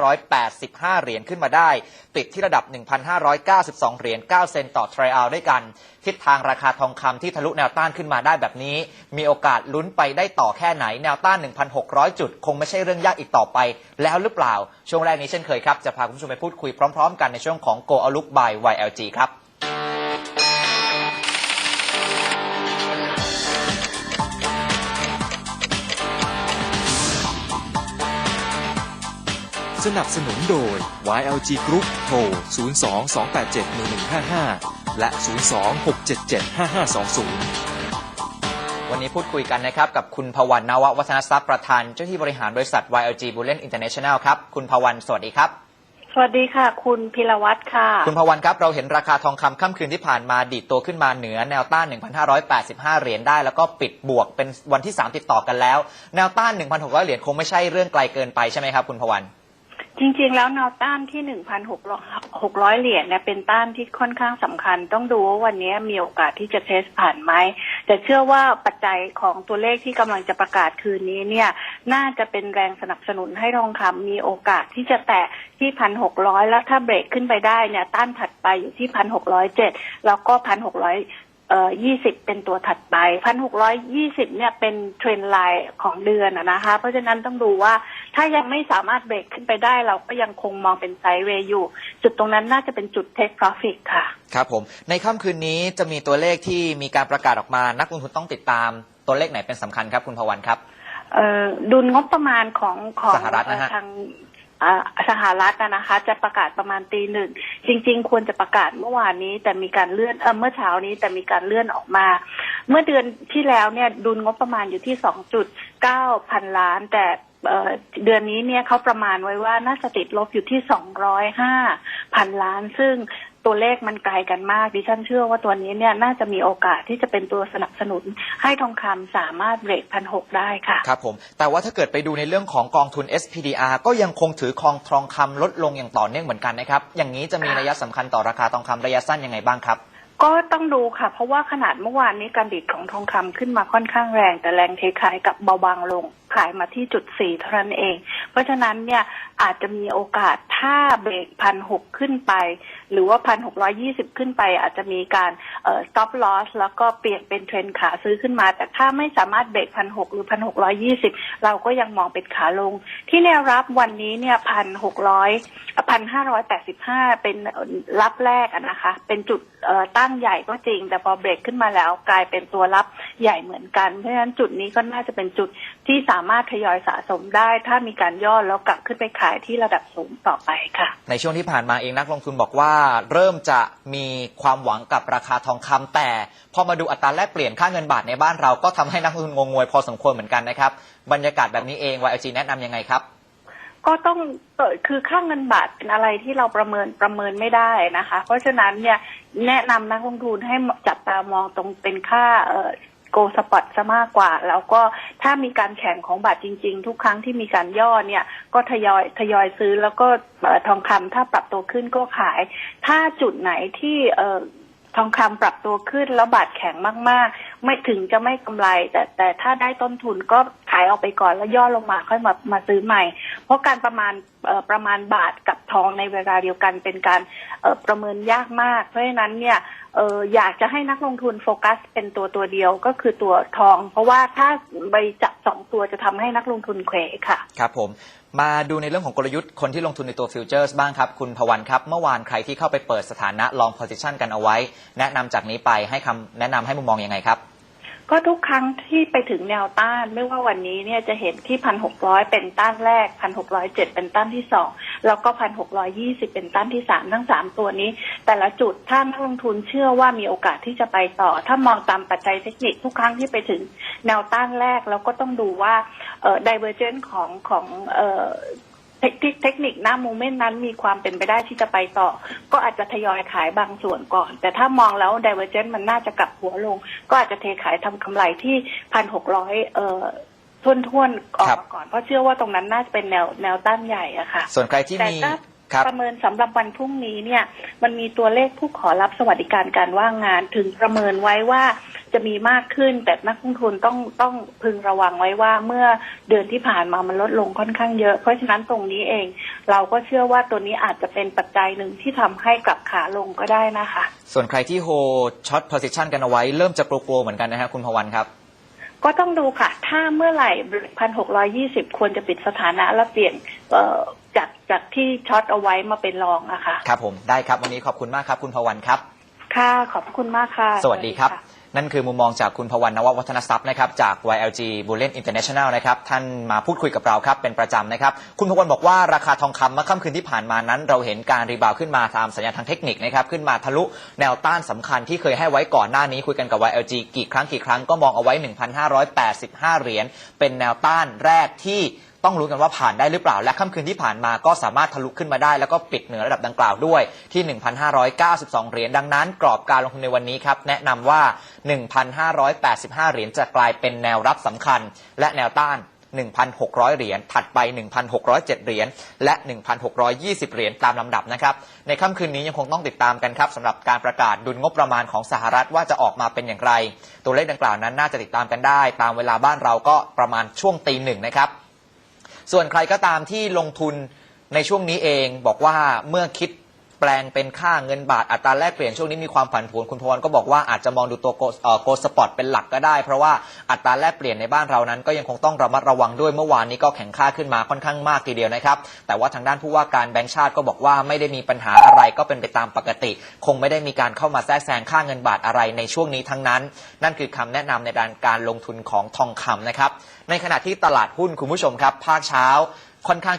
1,585 เหรียญขึ้นมาได้ ปิดที่ระดับ 1,592 เหรียญ9เซนต์ต่อทริอัลด้วยกัน ทิศทางราคาทองคำที่ทะลุแนวต้านขึ้นมาได้แบบนี้ มีโอกาสลุ้นไปได้ต่อแค่ไหนแนวต้าน 1,600 จุด คงไม่ใช่เรื่องยากอีกต่อไป แล้วหรือเปล่า ช่วงแรกนี้เช่นเคยครับจะพาคุณผู้ชมไปพูดคุยพร้อม ๆ กันในช่วงของ Go Outlook by YLG ครับ สนับสนุนโดย YLG Group โทร 02-287-1155 และ 02-677-5520วันนี้พูดคุยกันนะครับกับคุณพวันนววัฒนทรัพย์ประธานเจ้าที่บริหารบริษัท YLG Bullion International ครับ คุณพวันสวัสดีครับ สวัสดีค่ะ คุณพิรวัตรค่ะ คุณพวันครับ เราเห็นราคาทองคำค่ำคืนที่ผ่านมาดีดตัวขึ้นมาเหนือแนวต้าน 1,585 เหรียญได้ แล้วก็ปิดบวกเป็นวันที่ 3 ติดต่อกันแล้ว แนวต้าน 1,600 เหรียญคงไม่ใช่เรื่องไกลเกินไปใช่ไหมครับคุณพวัน จริงๆ แล้วแนวต้านที่1,600เหรียญเนี่ยเป็นต้านที่ค่อนข้างสำคัญ ต้องดูว่าวันนี้มีโอกาสที่จะเทสผ่านไหมแต่เชื่อว่าปัจจัยของตัวเลขที่กำลังจะประกาศคืนนี้เนี่ย น่าจะเป็นแรงสนับสนุนให้ทองคำมีโอกาสที่จะแตะที่1,600แล้วถ้าเบรกขึ้นไปได้เนี่ยต้านถัดไปอยู่ที่1,607แล้วก็1,600เอ่ อ20เป็นตัวถัดไป1,620เนี่ยเป็นเทรนไลน์ของเดือนอะนะคะ เพราะฉะนั้นต้องดูว่าถ้ายังไม่สามารถเบรกขึ้นไปได้เราก็ยังคงมองเป็นไซด์เวย์อยู่ จุดตรงนั้นน่าจะเป็นจุดเทค profit ค่ะ ครับผม ในค่ำคืนนี้จะมีตัวเลขที่มีการประกาศออกมา นักลงทุนต้องติดตามตัวเลขไหนเป็นสำคัญครับคุณพวันครับเอ่อดุลงบประมาณของของสหรัฐนะฮะทางอ่า สหรัฐนะนะคะ จะประกาศประมาณตีหนึ่ง จริง ๆ ควรจะประกาศเมื่อวานนี้ แต่มีการเลื่อนเออเมื่อเช้านี้แต่มีการเลื่อนออกมา เมื่อเดือนที่แล้วเนี่ยดุลงบประมาณอยู่ที่สองจุดเก้าพันล้าน แต่เอ่อเดือนนี้เนี่ยเขาประมาณไว้ว่าน่าจะติดลบอยู่ที่ 205 พันล้าน ซึ่ง ตัวเลขมันไกลกันมาก ดิฉันเชื่อว่าตัวนี้เนี่ยน่าจะมีโอกาสที่จะเป็นตัวสนับสนุน ให้ทองคำสามารถเบรกพันหกได้ค่ะ ครับผม แต่ว่าถ้าเกิดไปดูในเรื่องของกองทุน SPDR ก็ยังคงถือครองทองคำลดลงอย่างต่อเนื่องเหมือนกันนะครับ อย่างนี้จะมีนัยสำคัญต่อราคาทองคำระยะสั้นยังไงบ้างครับก็ต้องดูค่ะ เพราะว่าขนาดเมื่อวานนี้การดิดของทองคำขึ้นมาค่อนข้างแรง แต่แรงเทขายกับเบาบางลง ขายมาที่จุดสี่เท่านั้นเอง เพราะฉะนั้นเนี่ยอาจจะมีโอกาสถ้าเบรกพันหกขึ้นไป หรือว่าพันหกร้อยี่สิบขึ้นไป อาจจะมีการเอ่อ stop loss แล้วก็เปลี่ยนเป็นเทรนขาซื้อขึ้นมา แต่ถ้าไม่สามารถเบรกพันหกหรือพันหกร้อยี่สิบเราก็ยังมองเป็นขาลง ที่แนวรับวันนี้เนี่ยพันหกร้อยพันห้าร้อยแปดสิบห้าเป็นรับแรกนะคะ เป็นจุดเอ่อตั้งใหญ่ก็จริง แต่พอเบรกขึ้นมาแล้วกลายเป็นตัวรับใหญ่เหมือนกันเพราะฉะนั้นจุดนี้ก็น่าจะเป็นจุดที่สามารถทยอยสะสมได้ ถ้ามีการย่อแล้วกลับขึ้นไปขายที่ระดับสูงต่อไปค่ะ ในช่วงที่ผ่านมาเองนักลงทุนบอกว่า เริ่มจะมีความหวังกับราคาทองคำแต่พอมาดูอัตราแลกเปลี่ยนค่าเงินบาทในบ้านเราก็ทำให้นักลงทุนงงงวยพอสมควรเหมือนกันนะครับบรรยากาศแบบนี้เอง YLG แนะนำยังไงครับก็ต้องเปิดคือค่างเงินบาทเป็นอะไรที่เราประเมินประเมินไม่ได้นะคะ เพราะฉะนั้นเนี่ยแนะนำนักลงทุนให้จับตามองตรงเป็นค่าเอ่อ โกสปอตซะมากกว่า แล้วก็ถ้ามีการแข่งของบาทจริง ๆ ทุกครั้งที่มีการย่อเนี่ยก็ทยอยทยอยซื้อแล้วก็ทองคำถ้าปรับตัวขึ้นก็ขาย ถ้าจุดไหนที่เออทองคำปรับตัวขึ้นแล้วบาทแข็งมาก ๆ ไม่ถึงจะไม่กำไร แต่แต่ถ้าได้ต้นทุนก็ายออกไปก่อนแล้วย่อลงมาค่อยมามาซื้อใหม่ เพราะการประมาณประมาณบาทกับทองในเวลาเดียวกันเป็นการประเมินยากมาก เพราะฉะนั้นเนี่ยอยากจะให้นักลงทุนโฟกัส เป็นตัวตัวเดียวก็คือตัวทอง เพราะว่าถ้าไปจับสองตัวจะทำให้นักลงทุนเขวค่ะ ครับผมมาดูในเรื่องของกลยุทธ์คนที่ลงทุนในตัวฟิวเจอร์สบ้างครับ คุณพวันครับ เมื่อวานใครที่เข้าไปเปิดสถานะลอง position กันเอาไว้ แนะนำจากนี้ไปให้คำแนะนำให้มุมมองยังไงครับ ก็ทุกครั้งที่ไปถึงแนวต้าน ไม่ว่าวันนี้เนี่ยจะเห็นที่พันหกร้อยเป็นต้านแรกพันหกร้อยเจ็ดเป็นต้านที่สองแล้วก็พันหกร้อยี่สิบเป็นต้านที่สามทั้งสามตัวนี้ แต่ละจุดถ้านักลงทุนเชื่อว่ามีโอกาสที่จะไปต่อ ถ้ามองตามปัจจัยเทคนิคทุกครั้งที่ไปถึงแนวต้านแรกเราก็ต้องดูว่าเอ่อ divergence ของของเอ่อ เทคนิคเทคนิคหน้าโมเมนต์นั้นมีความเป็นไปได้ที่จะไปต่อ ก็อาจจะทยอยขายบางส่วนก่อน แต่ถ้ามองแล้ว divergence มันน่าจะกลับหัวลง ก็อาจจะเทขายทำกำไรที่พันหกร้อยเอ่อทุ่นๆออกครับมาก่อน เพราะเชื่อว่าตรงนั้นน่าจะเป็นแนวแนวต้านใหญ่อะค่ะ ส่วนใครที่แต่มีถ้าครับประเมินสำหรับวันพรุ่งนี้เนี่ย มันมีตัวเลขผู้ขอรับสวัสดิการการว่างงานถึงประเมินไว้ว่า จะมีมากขึ้น แต่นักลงทุนต้องต้องพึงระวังไว้ว่าเมื่อเดือนที่ผ่านมามันลดลงค่อนข้างเยอะ เพราะฉะนั้นตรงนี้เอง เราก็เชื่อว่าตัวนี้อาจจะเป็นปัจจัยหนึ่งที่ทำให้กลับขาลงก็ได้นะคะ ส่วนใครที่โฮช็อต position กันเอาไว้เริ่มจะกลัวๆเหมือนกันนะฮะคุณพวันครับก็ต้องดูค่ะ ถ้าเมื่อไหร่พันหกร้อยี่สิบควรจะปิดสถานะแล้วเปลี่ยนเอ่อจากจากที่ช็อตเอาไว้มาเป็นรองอะค่ะ ครับผม ได้ครับ วันนี้ขอบคุณมากครับ คุณพวันครับ ค่ะ ขอบคุณมากค่ะ สวัสดีครับะ นั่นคือมุมมองจากคุณพวันนววัฒนทรัพย์นะครับจาก YLG Bullion International นะครับท่านมาพูดคุยกับเราครับเป็นประจำนะครับ คุณพวันบอกว่าราคาทองคำเมื่อค่ำคืนที่ผ่านมานั้น เราเห็นการรีบาวขึ้นมาตามสัญญาณทางเทคนิคนะครับขึ้นมาทะลุแนวต้านสำคัญที่เคยให้ไว้ก่อนหน้านี้คุยกันกับ YLG กี่ครั้งกี่ครั้งก็มองเอาไว้ 1,585 เหรียญเป็นแนวต้านแรกที่ ต้องรู้กันว่าผ่านได้หรือเปล่า และค่ำคืนที่ผ่านมาก็สามารถทะลุขึ้นมาได้ แล้วก็ปิดเหนือระดับดังกล่าวด้วยที่ 1,592 เหรียญดังนั้น กรอบการลงทุนในวันนี้ครับแนะนำว่า 1,585 เหรียญจะกลายเป็นแนวรับสำคัญ และแนวต้าน1,600 เหรียญ ถัดไป 1,607 เหรียญ และ 1,620 เหรียญตามลำดับนะครับ ในค่ำคืนนี้ยังคงต้องติดตามกันครับสำหรับการประกาศดุลงบประมาณของสหรัฐว่าจะออกมาเป็นอย่างไร ตัวเลขดังกล่าวนั้นน่าจะติดตามกันได้ ตามเวลาบ้านเราก็ประมาณช่วงตีหนึ่งนะครับ ส่วนใครก็ตามที่ลงทุนในช่วงนี้เองบอกว่าเมื่อคิด แปลงเป็นค่าเงินบาทอัตราแลกเปลี่ยนช่วงนี้มีความผันผวนคุณพรก็บอกว่าอาจจะมองดูตัวโกลสปอร์ตเป็นหลักก็ได้ เพราะว่าอัตราแลกเปลี่ยนในบ้านเรานั้นก็ยังคงต้องระมัดระวังด้วยเมื่อวานนี้ก็แข็งค่าขึ้นมาค่อนข้างมากทีเดียวนะครับ แต่ว่าทางด้านผู้ว่าการแบงก์ชาติก็บอกว่าไม่ได้มีปัญหาอะไรก็เป็นไปตามปกติ คงไม่ได้มีการเข้ามาแทรกแซงค่าเงินบาทอะไรในช่วงนี้ทั้งนั้น นั่นคือคำแนะนำในการการลงทุนของทองคำนะครับในขณะที่ตลาดหุ้นคุณผู้ชมครับภาคเช้าค่อนข้าง